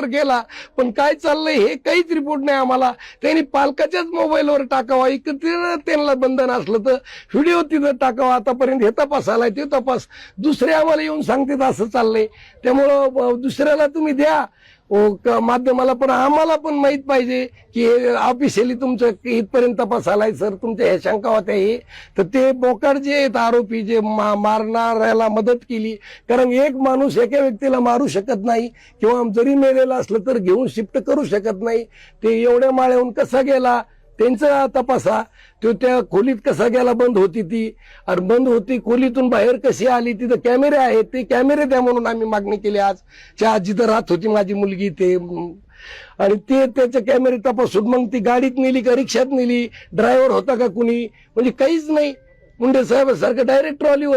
तर गेला. पण काय चाललंय हे काहीच रिपोर्ट नाही आम्हाला. त्यांनी पालकाच्याच मोबाईलवर टाकावा. इकडे त्यांना बंधन असलं तर व्हिडिओ तिथं टाकावा. आतापर्यंत हे तपास आलाय ते तपास. दुसरे आम्हाला येऊन सांगतात असं चाललंय. त्यामुळं दुसऱ्याला तुम्ही द्या. माध्यमाला पण आम्हाला पण माहीत पाहिजे की ऑफिशियली तुमचं इथपर्यंत तपास आलाय सर. तुमच्या ह्या शंका होत्या हे. तर ते बोकाड जे आहेत आरोपी जे मा- मारणाऱ्याला मदत केली. कारण एक माणूस एका व्यक्तीला मारू शकत नाही किंवा जरी मेलेला असलं तर घेऊन शिफ्ट करू शकत नाही. ते एवढ्या माळ्याहून कसा गेला? त्यांचा तपासा. तो त्या खोलीत कसा गेला बंद होती ती. आणि बंद होती खोलीतून बाहेर कशी आली तिथं कॅमेरे आहेत ते कॅमेरे द्या म्हणून आम्ही मागणी केली आज. त्या जिथं राहत होती माझी मुलगी ते. आणि ते त्याचे कॅमेरे तपासून मग ती गाडीत नेली का रिक्षात नेली. ड्रायव्हर होता का कुणी? म्हणजे काहीच नाही. मुंडे साहेब सारखं डायरेक्ट ट्रॉलीवर